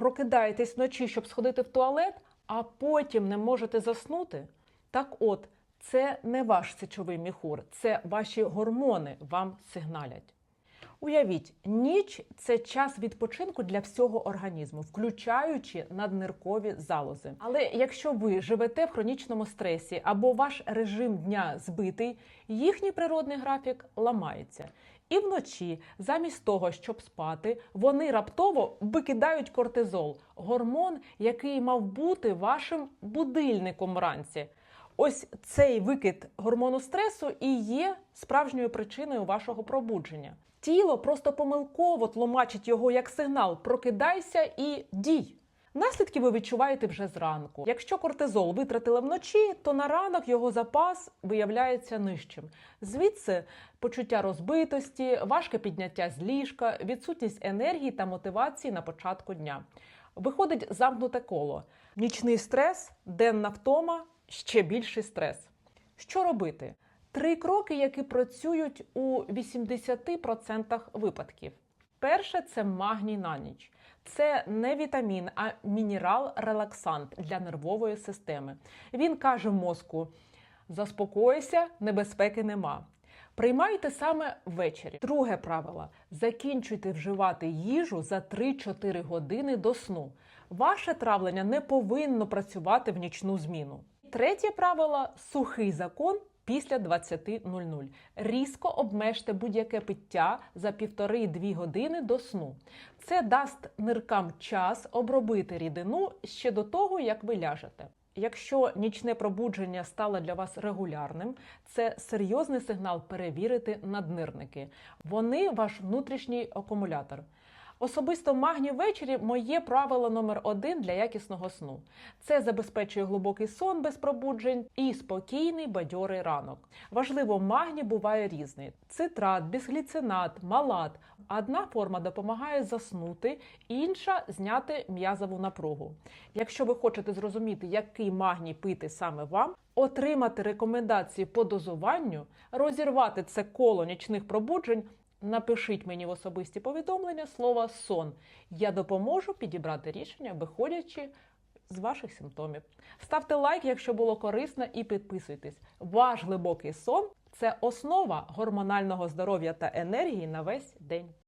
прокидаєтесь вночі, щоб сходити в туалет, а потім не можете заснути. Так от, це не ваш сечовий міхур, це ваші гормони вам сигналять. Уявіть, ніч це час відпочинку для всього організму, включаючи надниркові залози. Але якщо ви живете в хронічному стресі або ваш режим дня збитий, їхній природний графік ламається. І вночі, замість того, щоб спати, вони раптово викидають кортизол, гормон, який мав бути вашим будильником вранці. Ось цей викид гормону стресу і є справжньою причиною вашого пробудження. Тіло просто помилково тлумачить його як сигнал прокидайся і дій. Наслідки ви відчуваєте вже зранку. Якщо кортизол витратили вночі, то на ранок його запас виявляється нижчим. Звідси почуття розбитості, важке підняття з ліжка, відсутність енергії та мотивації на початку дня. Виходить замкнуте коло: нічний стрес, денна втома, ще більший стрес. Що робити? Три кроки, які працюють у 80% випадків. Перше це магній на ніч. Це не вітамін, а мінерал-релаксант для нервової системи. Він каже мозку: заспокойся, небезпеки нема. Приймайте саме ввечері. Друге правило: закінчуйте вживати їжу за 3-4 години до сну. Ваше травлення не повинно працювати в нічну зміну. Третє правило сухий закон після 20.00. Різко обмежте будь-яке пиття за півтори-дві години до сну. Це дасть ниркам час обробити рідину ще до того, як ви ляжете. Якщо нічне пробудження стало для вас регулярним, це серйозний сигнал перевірити наднирники. Вони ваш внутрішній акумулятор. Особисто магній ввечері моє правило номер один для якісного сну. Це забезпечує глибокий сон без пробуджень і спокійний бадьорий ранок. Важливо, магній буває різний: цитрат, бісгліцинат, малат. Одна форма допомагає заснути, інша зняти м'язову напругу. Якщо ви хочете зрозуміти, який магній пити саме вам, отримати рекомендації по дозуванню, розірвати це коло нічних пробуджень. Напишіть мені в особисті повідомлення слово сон. Я допоможу підібрати рішення, виходячи з ваших симптомів. Ставте лайк, якщо було корисно, і підписуйтесь. Ваш глибокий сон це основа гормонального здоров'я та енергії на весь день.